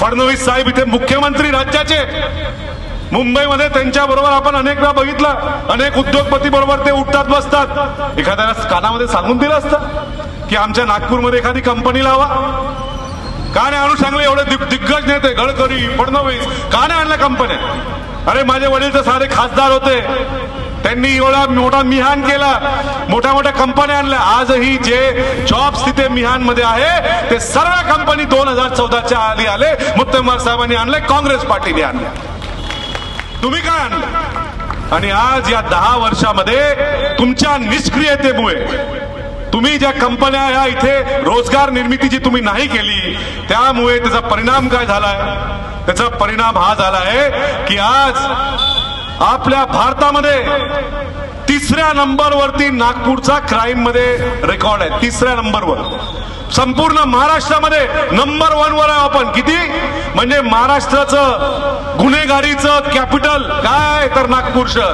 फडणवीस साहेब इथे मुख्यमंत्री राज्याचे. मुंबईमध्ये त्यांच्या बरोबर आपण अनेक वेळा बघितलं. अनेक उद्योगपती बरोबर ते उठतात बसतात. एखाद्याला कानामध्ये सांगून दिलं असतं की आमच्या नागपूरमध्ये एखादी कंपनी लावा. का नाही आणू सांगले एवढे दिग्गज नेते गडकरी फडणवीस. का नाही आणल्या कंपन्या. अरे माझे वडील तर सारे खासदार होते. त्यांनी एवढा मोठा मिहान केला. मोठ्या मोठ्या कंपन्या आणल्या. आजही जे जॉब्स तिथे मिहानमध्ये आहे ते सर्व कंपनी दोन हजार चौदाच्या आधी आले. मुत्तमार साहेबांनी आणले काँग्रेस पार्टीने आणले. तुम्ही काय आणलं? आणि आज या दहा वर्षामध्ये तुमच्या निष्क्रियतेमुळे तुम्ही ज्या कंपन्या ह्या इथे रोजगार निर्मिती जी तुम्ही नाही केली त्यामुळे त्याचा परिणाम काय झालाय? त्याचा परिणाम हा झाला आहे की आज आपल्या भारतामध्ये तिसऱ्या नंबरवरती नागपूरचा क्राईममध्ये रेकॉर्ड आहे. तिसऱ्या नंबरवर. संपूर्ण महाराष्ट्रामध्ये नंबर वन वर आहे आपण. किती? म्हणजे महाराष्ट्राचं गुन्हेगारीचं कॅपिटल काय तर नागपूर शहर?